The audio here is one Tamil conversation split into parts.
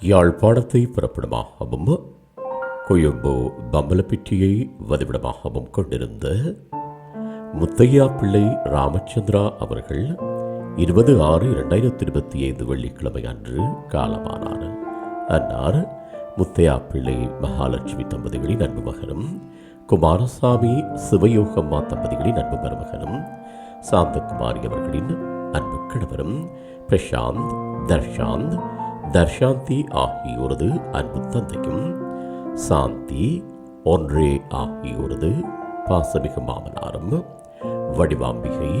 யாழ்ப்பாணத்தை பிறப்பிடமாகவும் கொழும்பு பம்பலப்பிட்டியை வதிவிடமாகவும் கொண்டிருந்த முத்தையா பிள்ளை ராமச்சந்திரா அவர்கள் இருபது ஆறு இரண்டாயிரத்தி இருபத்தி ஐந்து வெள்ளிக்கிழமை அன்று காலமானார். அன்னார் முத்தையா பிள்ளை மகாலட்சுமி தம்பதிகளின் அன்பு மகனும் குமாரசாமி சிவயோகம்மா தம்பதிகளின் அன்பு மருமகனும் சாந்தகுமாரி அவர்களின் அன்பு கணவரும் பிரசாந்த் தர்ஷாந்த் தர்ஷாந்தி ஆகியோரது அன்பு தந்தையும் சாந்தி ஒன்றே ஆகியோரது பாசமிகு மாமனாரும் வடிவாம்பிகை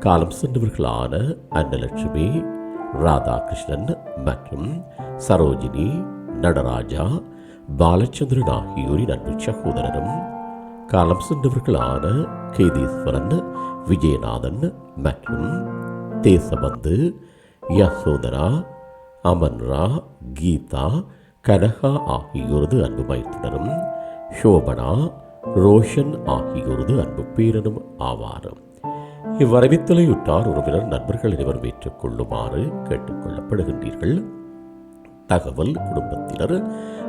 காலம் சென்றவர்களான அன்னலட்சுமி ராதாகிருஷ்ணன் மற்றும் சரோஜினி நடராஜா பாலச்சந்திரன் ஆகியோரின் அன்பு சகோதரரும் காலம் சென்றவர்களான கேதீஸ்வரன் விஜயநாதன் மற்றும் தேசபந்து யசோதரா அமன்ரா கீதா கனகா ஆகியோரது அன்பு மைத்துனரும் ஷோபனா ரோஷன் ஆகியோரது அன்பு பேரனும் ஆவார் இவ்வரவித்தலையுற்றார் உறவினர் நண்பர்கள் அனைவரும் ஏற்றுக்கொள்ளுமாறு கேட்டுக்கொள்ளப்படுகின்றீர்கள் தகவல் குடும்பத்தினர்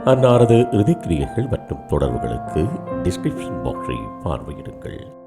அன்னாரது இறுதிக்கிரியைகள் மற்றும் தொடர்புகளுக்கு டிஸ்கிரிப்ஷன் பாக்ஸை பார்வையிடுங்கள்.